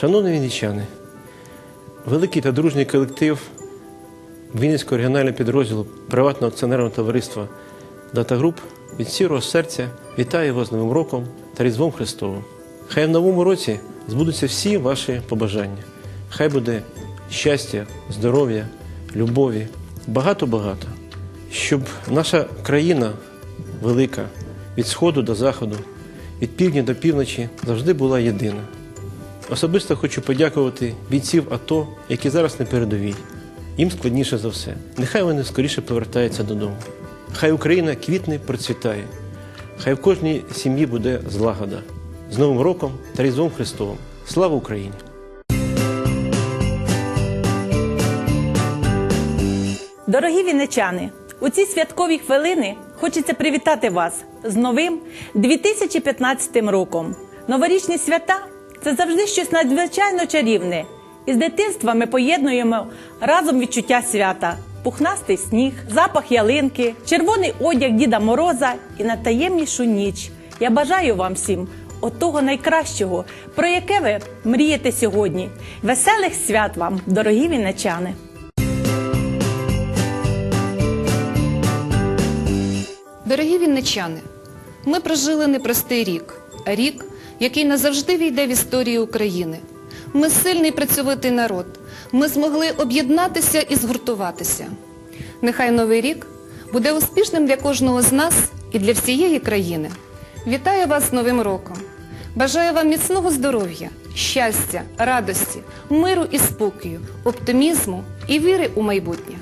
Шановні вінничани, великий та дружній колектив Вінницького регіонального підрозділу приватного акціонерного товариства Дата Груп від сірого серця вітає вас з Новим роком та Різдвом Христовим. Хай в новому році збудуться всі ваші побажання. Хай буде щастя, здоров'я, любові, багато-багато. Щоб наша країна велика від сходу до заходу, від півдня до півночі завжди була єдина. Особисто хочу подякувати бійців АТО, які зараз на передовій. Їм складніше за все. Нехай вони скоріше повертаються додому. Хай Україна квітне, процвітає. Хай в кожній сім'ї буде злагода. З Новим роком та Різдвом Христовим. Слава Україні! Дорогі вінничани, у ці святкові хвилини хочеться привітати вас з новим 2015 роком. Новорічні свята це завжди щось надзвичайно чарівне. І з дитинства ми поєднуємо разом відчуття свята, пухнастий сніг, запах ялинки, червоний одяг Діда Мороза і на таємнішу ніч. Я бажаю вам всім отого найкращого, про яке ви мрієте сьогодні. Веселих свят вам, дорогі вінничани! Дорогі вінничани, ми прожили непростий рік, рік, який назавжди війде в історію України. Ми сильний працьовитий народ. Ми змогли об'єднатися і згуртуватися. Нехай новий рік буде успішним для кожного з нас і для всієї країни. Вітаю вас з Новим роком! Бажаю вам міцного здоров'я, щастя, радості, миру і спокою, оптимізму і віри у майбутнє.